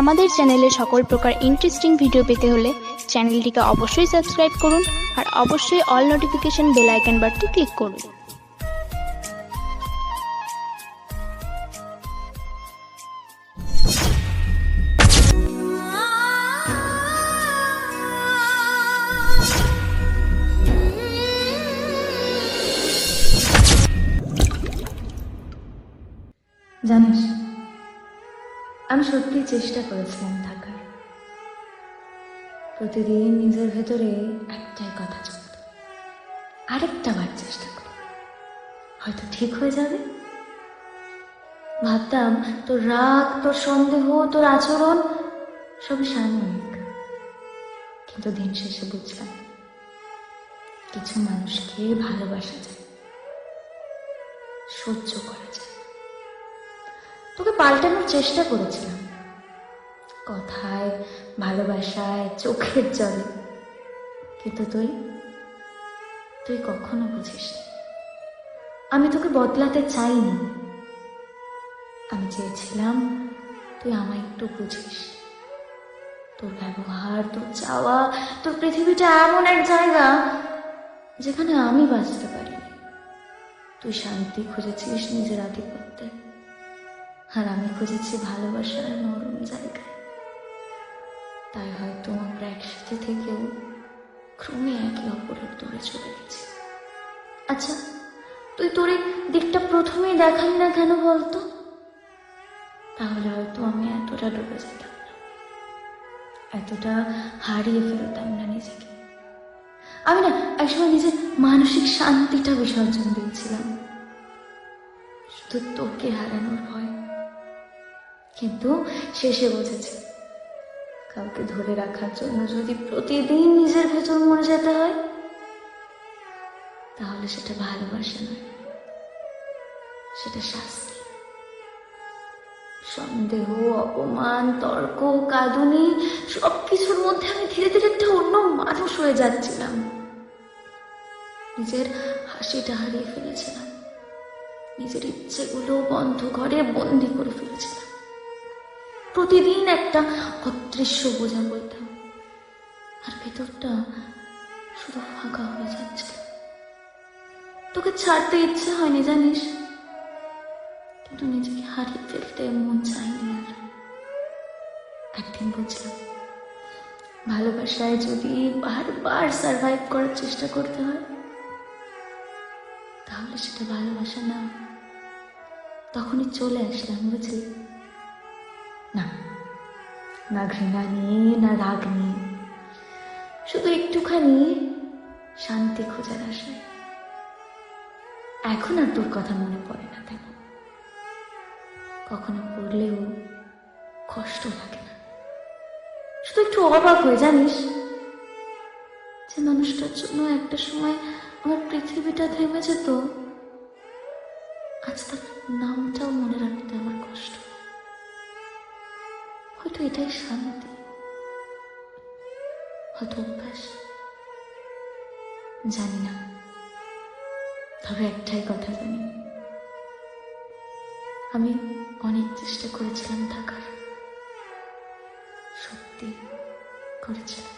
আমাদের চ্যানেলে সকল প্রকার ইন্টারেস্টিং ভিডিও পেতে হলে চ্যানেলটিকে অবশ্যই সাবস্ক্রাইব করুন আর অবশ্যই অল নোটিফিকেশন বেল আইকন বাটটি ক্লিক করুন। জানিস আমি সত্যি চেষ্টা করেছিলাম থাকার। প্রতিদিন নিজের ভেতরে একটাই কথা চলত আরেকটা বার চেষ্টা করি হয়তো ঠিক হয়ে যাবে। ভাবতাম, তোর রাগ, তোর সন্দেহ, তোর আচরণ সবই সাময়িক কিন্তু দিন শেষে বুঝলাম, কিছু মানুষকে ভালোবাসা যায়, সহ্য করা যায়। তোকে পাল্টানোর চেষ্টা করেছিলাম। কথায়, ভালোবাসায়, চোখের জলে। কিন্তু তুই তুই কখনো বুঝিস আমি তোকে বদলাতে চাইনি। আমি চেয়েছিলাম তুই আমায় একটু বুঝিস। তোর ব্যবহার, তোর চাওয়া, তোর পৃথিবীটা এমন এক জায়গা যেখানে আমি বাঁচতে পারিনি। তুই শান্তি খুঁজেছিস নিজের আধিপত্যে। আর আমি খুঁজেছি ভালোবাসার নরম জায়গায়। তাই হয়তো আমরা একসাথে থেকেও ক্রমে একে অপরের দূরে চলে গেছি। আচ্ছা তুই তোর এই দিকটা প্রথমেই দেখালি না কেন বলতো? তাহলে হয়তো আমি এতটা ডুবে যেতাম না। এতটা হারিয়ে ফেলতাম না নিজেকে। আমি না একসময় নিজের মানসিক শান্তিটা বিসর্জন দিয়েছিলাম। শুধু তোকে হারানোর ভয়। কিন্তু শেষে বুঝেছি কাউকে ধরে রাখার জন্য যদি প্রতিদিন নিজের ভেতর মরে যেতে হয়, তাহলে সেটা ভালোবাসা নয়। সেটা শাস্তি। সন্দেহ, অপমান, তর্ক, কাঁদুনি সব কিছুর মধ্যে আমি ধীরে ধীরে একটা অন্য মানুষ হয়ে যাচ্ছিলাম। নিজের হাসিটা হারিয়ে ফেলেছিলাম। নিজের ইচ্ছেগুলো বন্ধ ঘরে বন্দি করে ফেলেছিলাম। প্রতিদিন একটা অদৃশ্য বোঝা বলতাম আর ভেতরটা শুধু ফাঁকা হয়ে যাচ্ছিল তোকে ছাড়তে ইচ্ছে হয়নি, জানিস? কিন্তু নিজেকে হারিয়ে ফেলতে মন চাইনি আর। একদিন বুঝলাম ভালোবাসায় যদি বারবার সার্ভাইভ করার চেষ্টা করতে হয়, তাহলে সেটা ভালোবাসা না। তখনই চলে আসলাম, বুঝলি? না। না ঘৃণা নিয়ে না রাগ নিয়ে শুধু একটুখানি শান্তি খোঁজার আশায়। এখন আর তোর কথা মনে পড়ে না তেমন। কখনো পড়লেও কষ্ট লাগে না। শুধু একটু অবাক হয়ে জানিস? যে মানুষটার জন্য একটা সময় আমার পৃথিবীটা থেমে যেত, আজ তার নামটাও মনে রাখতে আমার কষ্ট। হয়তো এটাই শান্তি। হয়তো অভ্যাস। জানি না। তবে একটাই কথা জানি। আমি অনেক চেষ্টা করেছিলাম থাকার। সত্যি করেছিলাম।